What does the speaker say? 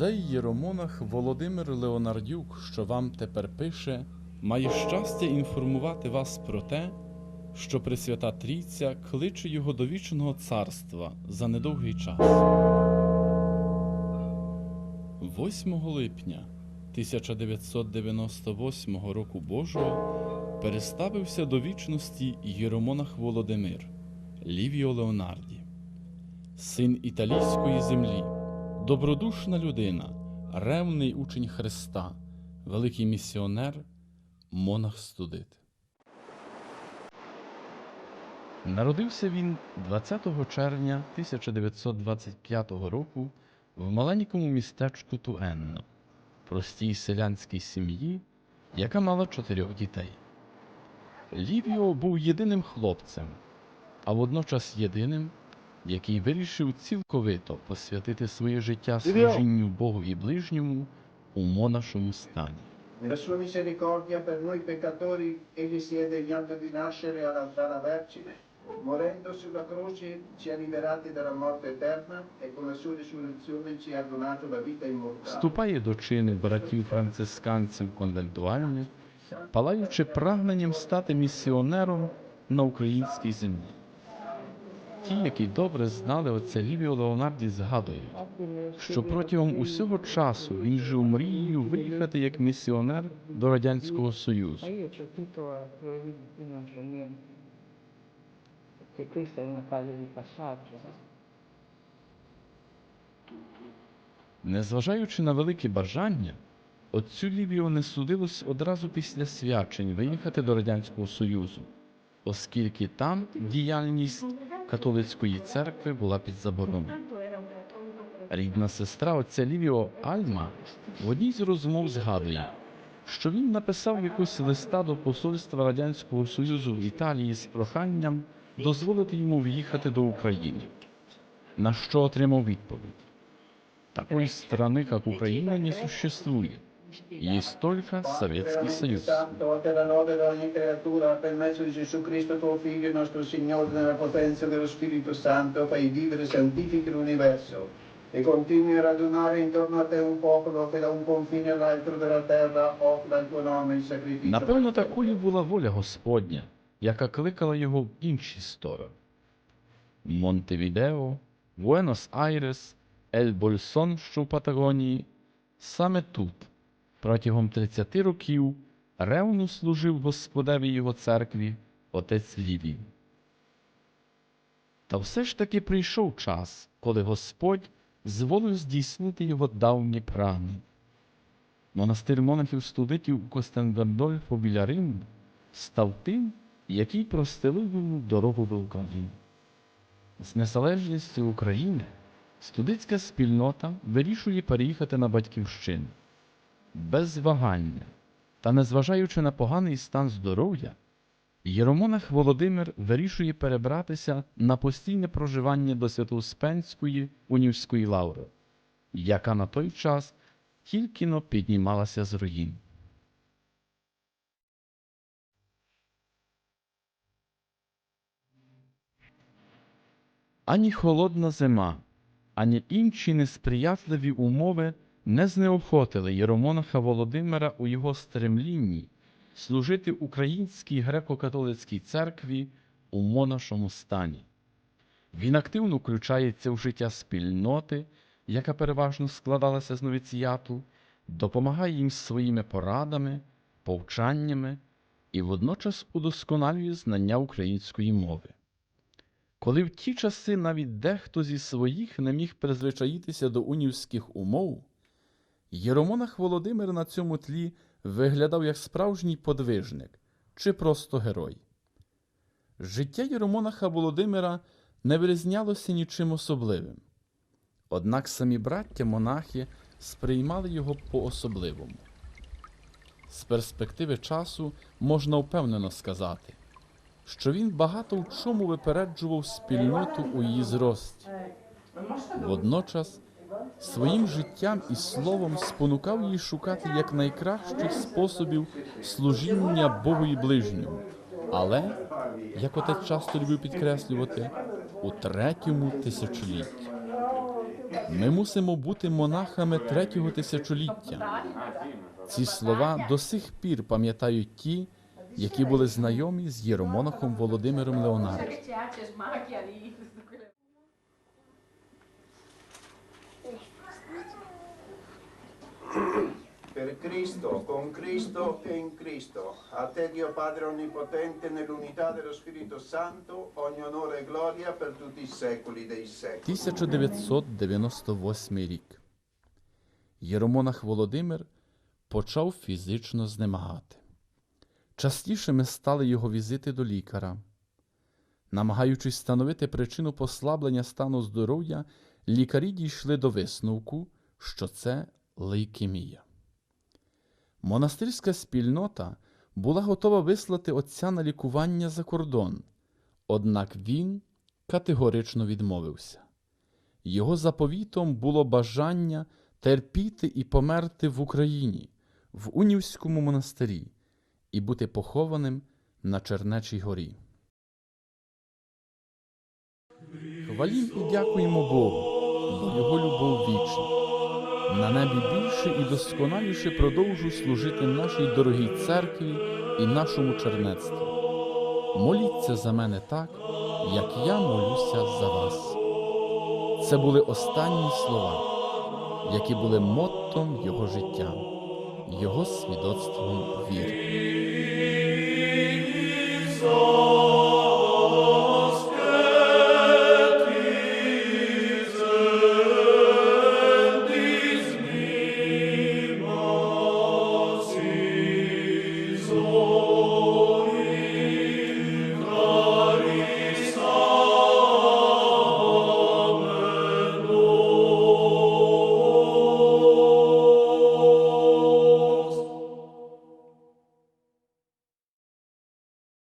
Цей єромонах Володимир Леонардюк, що вам тепер пише, має щастя інформувати вас про те, що Пресвята Трійця кличе його до вічного царства за недовгий час. 8 липня 1998 року Божого переставився до вічності єромонах Володимир Лівіо Леонарді, син італійської землі, добродушна людина, ревний учень Христа, великий місіонер, монах студит. Народився він 20 червня 1925 року в маленькому містечку Туенно, простій селянській сім'ї, яка мала чотирьох дітей. Лівіо був єдиним хлопцем, а водночас єдиним, який вирішив цілковито посвятити своє життя служінню Богу і ближньому у монашому стані. Nella sua misericordia per noi peccatori, egli si è degnato di nascere all'altare Vergine. Morendo sulla croce ci ha liberati dalla morte eterna e con la sua risurrezione ci ha donato la vita immortale. Вступає до чини братів францисканців конвентуальних, палаючи прагненням стати місіонером на українській землі. Ті, які добре знали отця Лівіо Леонарді, згадують, що протягом усього часу він жив мрією виїхати як місіонер до Радянського Союзу. Незважаючи на велике бажання, отцю Лівіо не судилось одразу після свячень виїхати до Радянського Союзу, оскільки там діяльність католицької церкви була під забороною. Рідна сестра отця Лівіо Альма в одній з розмов згадує, що він написав якусь листа до посольства Радянського Союзу в Італії з проханням дозволити йому в'їхати до України, на що отримав відповідь. Такой страны, как Украина, не существует. Есть только Советский Союз. E e continui a radunare intorno a te un popolo che da un confine all'altro della terra offra il tuo nome in sacrificio. Напевно, такою була воля Господня, яка кликала його в інші сторони. Монтевідео, Буенос-Айрес, Ель Больсон, що в Патагонії. Саме тут, протягом 30 років, ревно служив Господеві його церкві отець Лівій. Та все ж таки прийшов час, коли Господь зволив здійснити його давні прагнення. Монастир монахів студитів у Костендендольфу біля Риму став тим, який простелив йому дорогу до України. З незалежністю України студицька спільнота вирішує переїхати на батьківщину. Без вагання та незважаючи на поганий стан здоров'я, Єромонах Володимир вирішує перебратися на постійне проживання до Святоуспенської унівської лаври, яка на той час тільки но піднімалася з руїн. Ані холодна зима, ані інші несприятливі умови не знеохотили Єромонаха Володимира у його стремлінні служити українській греко-католицькій церкві у монашому стані. Він активно включається в життя спільноти, яка переважно складалася з новіціяту, допомагає їм своїми порадами, повчаннями і водночас удосконалює знання української мови. Коли в ті часи навіть дехто зі своїх не міг призвичаїтися до унівських умов, Єромонах Володимир на цьому тлі виглядав як справжній подвижник чи просто герой. Життя Єромонаха Володимира не вирізнялося нічим особливим. Однак самі браття монахи сприймали його по-особливому. З перспективи часу можна впевнено сказати, що він багато в чому випереджував спільноту у її зрості. Водночас своїм життям і словом спонукав її шукати якнайкращих способів служіння Богу і ближньому, але, як отець часто любив підкреслювати, у третьому тисячолітті. Ми мусимо бути монахами третього тисячоліття. Ці слова до сих пір пам'ятають ті, які були знайомі з єромонахом Володимиром Леонардом. Per Cristo, con Cristo e in Cristo, a te Dio Padre Onnipotente, nell'unità dello Spirito Santo, ogni onore e gloria per tutti i secoli dei secoli. 1998 рік. Єромонах Володимир почав фізично знемагати. Частішими стали його візити до лікаря. Намагаючись встановити причину послаблення стану здоров'я, лікарі дійшли до висновку, що це лейкемія. Монастирська спільнота була готова вислати отця на лікування за кордон, однак він категорично відмовився. Його заповітом було бажання терпіти і померти в Україні, в Унівському монастирі і бути похованим на Чернечій горі. Хвалім і дякуємо Богу, бо Його любов вічна. На небі більше і досконаліше продовжу служити нашій дорогій церкві і нашому чернецтву. Моліться за мене так, як я молюся за вас. Це були останні слова, які були моттом його життя, його свідоцтвом віри.